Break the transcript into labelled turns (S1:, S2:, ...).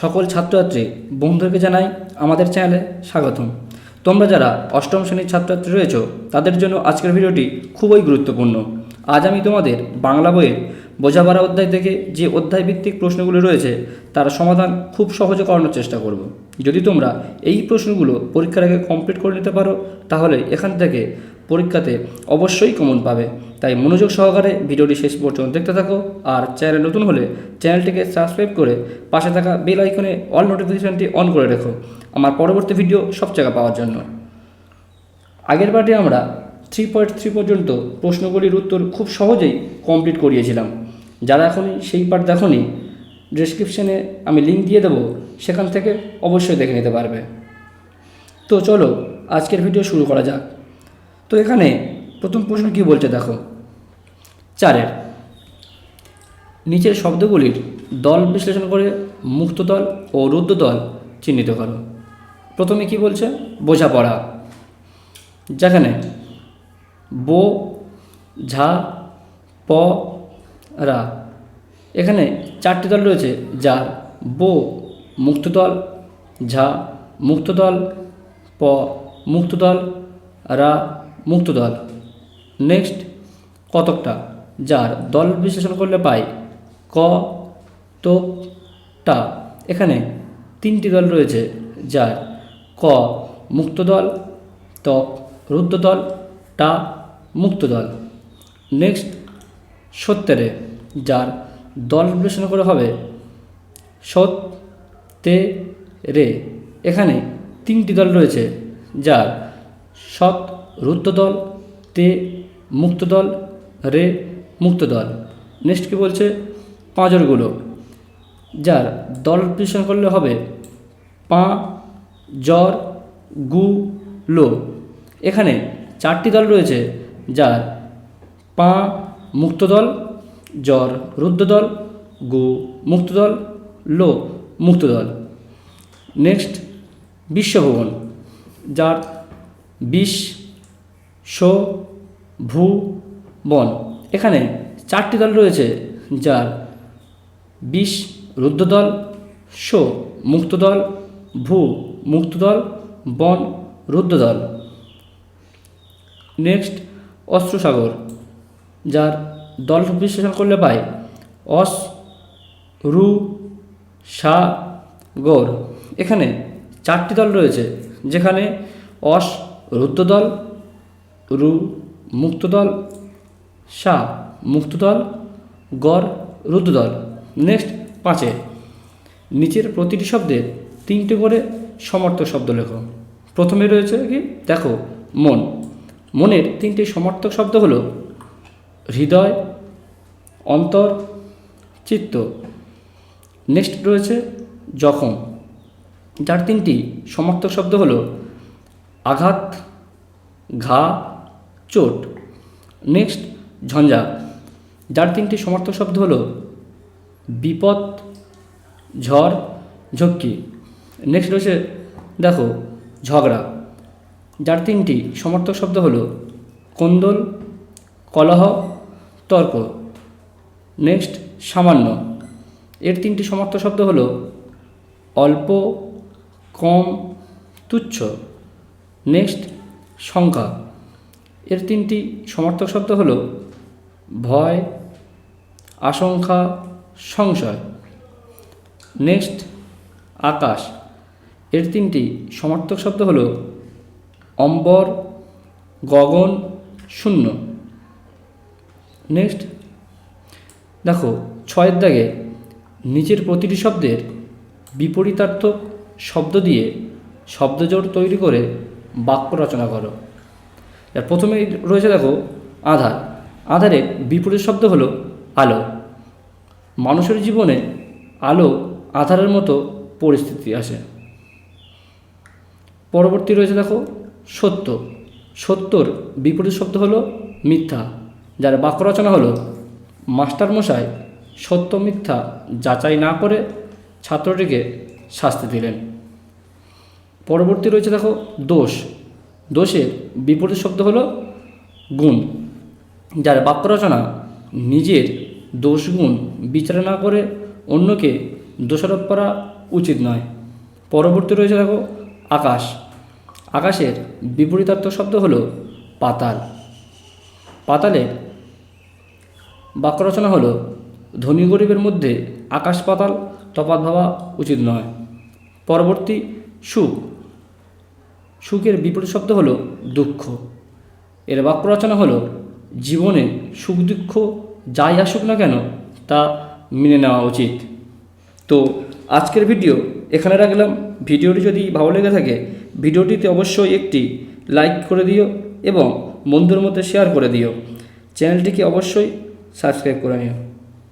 S1: সকল ছাত্রছাত্রী, বন্ধুদেরকে জানাই আমাদের চ্যানেলে স্বাগতম। তোমরা যারা অষ্টম শ্রেণির ছাত্রছাত্রী রয়েছো, তাদের জন্য আজকের ভিডিওটি খুবই গুরুত্বপূর্ণ। আজ আমি তোমাদের বাংলা বইয়ের বোঝাপড়া অধ্যায় থেকে যে অধ্যায় ভিত্তিক প্রশ্নগুলো রয়েছে, তার সমাধান খুব সহজে করানোর চেষ্টা করব। যদি তোমরা এই প্রশ্নগুলো পরীক্ষার আগে কমপ্লিট করে নিতে পারো, তাহলে এখান থেকে পরীক্ষাতে অবশ্যই কমন পাবে। তাই মনোযোগ সহকারে ভিডিওটি শেষ পর্যন্ত দেখতে থাকো আর চ্যানেল নতুন হলে চ্যানেলটিকে সাবস্ক্রাইব করে পাশে থাকা বেল আইকনে অল নোটিফিকেশনটি অন করে রেখো আমার পরবর্তী ভিডিও সব জায়গা পাওয়ার জন্য। আগের পার্টে আমরা থ্রি পয়েন্ট থ্রি পর্যন্ত প্রশ্নগুলির উত্তর খুব সহজেই কমপ্লিট করিয়েছিলাম। যারা এখনই সেই পার্ট দেখনি ডিসক্রিপশনে আমি লিঙ্ক দিয়ে দেবো, সেখান থেকে অবশ্যই দেখে নিতে পারবে। তো চলো, আজকের ভিডিও শুরু করা যাক। তো এখানে প্রথম প্রশ্ন কি বলছে দেখো? চারের। নিচের শব্দগুলির দল বিশ্লেষণ করে মুক্ত দল ও রুদ্র দল চিহ্নিত করো। প্রথমে কি বলছে? বোঝাপড়া। যেখানে বো, ঝা, প, রা। এখানে চারটি দল রয়েছে যার বো, মুক্ত দল, ঝা, মুক্ত দল, প, মুক্ত দল, রা মুক্ত দল নেক্সট কতকটা? যার দল বিশ্লেষণ করলে পাই ক টা এখানে তিনটি দল রয়েছে, যার ক মুক্ত দল ত রুদ্র দল টা মুক্ত দল নেক্সট সত্তরে, যার দল বিশ্লেষণ করে হবে সৎ তে রে এখানে তিনটি দল রয়েছে, যার সৎ রুদ্র দল তে মুক্ত দল রে মুক্ত দল নেক্সট কি বলছে? পাঁজরগুলো। যার দল বিশ্লেষণ করলে হবে পা জ্বর গু, লো। এখানে চারটি দল রয়েছে, যার পা মুক্ত দল জ্বর রুদ্র দল গু মুক্ত দল লো মুক্ত দল নেক্সট বিশ্বভুবন, যার বিষ শো ভূ, বন। এখানে চারটি দল রয়েছে, যার বিষ রুদ্র দল শো মুক্ত দল, ভূ মুক্ত দল, বন রুদ্র দল। নেক্সট, অস্ত্রসাগর, যার দল বিশ্লেষণ করলে পাই অস, রু, সা, গৌর। এখানে চারটি দল রয়েছে, যেখানে অস রুদ্র দল রু মুক্তদল, সা মুক্ত দল গড় রুদ্র দল নেক্সট পাঁচে। নিচের প্রতিটি শব্দের তিনটে করে সমর্থক শব্দ লেখো। প্রথমে রয়েছে কি? দেখো, মন। মনের তিনটি সমর্থক শব্দ হলো হৃদয়, অন্তর, চিত্ত। নেক্সট রয়েছে জখম। যার তিনটি সমর্থক শব্দ হলো আঘাত, ঘা চোট। নেক্সট, ঝঞ্ঝা। যার তিনটি সমর্থক শব্দ হলো বিপদ, ঝড়, ঝক্কি। নেক্সট রয়েছে দেখো, ঝগড়া। যার তিনটি সমর্থক শব্দ হলো কোন্দল, কলহ, তর্ক। নেক্সট, সামান্য। এর তিনটি সমর্থ শব্দ হলো অল্প, কম, তুচ্ছ। নেক্সট, সংখ্যা। এর তিনটি সমর্থক শব্দ হলো ভয়, আশঙ্কা, সংশয়। নেক্সট, আকাশ। এর তিনটি সমর্থক শব্দ হলো অম্বর, গগন, শূন্য। নেক্সট, দেখো, ছয়ের দাগে নিচের প্রতিটি শব্দের বিপরীতার্থক শব্দ দিয়ে শব্দজোড় তৈরি করে বাক্য রচনা করো। এর প্রথমে রয়েছে দেখো আধার। আধারের বিপরীত শব্দ হলো আলো। মানুষের জীবনে আলো আধারের মতো পরিস্থিতি আসে। পরবর্তী রয়েছে দেখো সত্য। সত্যর বিপরীত শব্দ হলো মিথ্যা, যার বাক্য রচনা হলো মাস্টারমশাই সত্য মিথ্যা যাচাই না করে ছাত্রটিকে শাস্তি দিলেন। পরবর্তী রয়েছে দেখো দোষ। দোষের বিপরীত শব্দ হলো গুণ, যার বাক্য রচনা নিজের দোষ গুণ বিচার না করে অন্যকে দোষারোপ করা উচিত নয়। পরবর্তী রয়েছে দেখো আকাশ। আকাশের বিপরীতার্থ শব্দ হলো পাতাল। পাতালের বাক্য রচনা হলো ধনী গরিবের মধ্যে আকাশ পাতাল, তফাৎ ভাবা উচিত নয়। পরবর্তী সুখ সুখের বিপরীত শব্দ হলো দুঃখ। এর বাক্য রচনা হলো, জীবনে সুখ দুঃখ যাই আসুক না কেন, তা মেনে নেওয়া উচিত। তো আজকের ভিডিও এখানে রাখলাম। ভিডিওটি যদি ভালো লেগে থাকে, ভিডিওটিতে অবশ্যই একটি লাইক করে দিও এবং বন্ধুর মধ্যে শেয়ার করে দিও। চ্যানেলটিকে অবশ্যই সাবস্ক্রাইব করে নিও।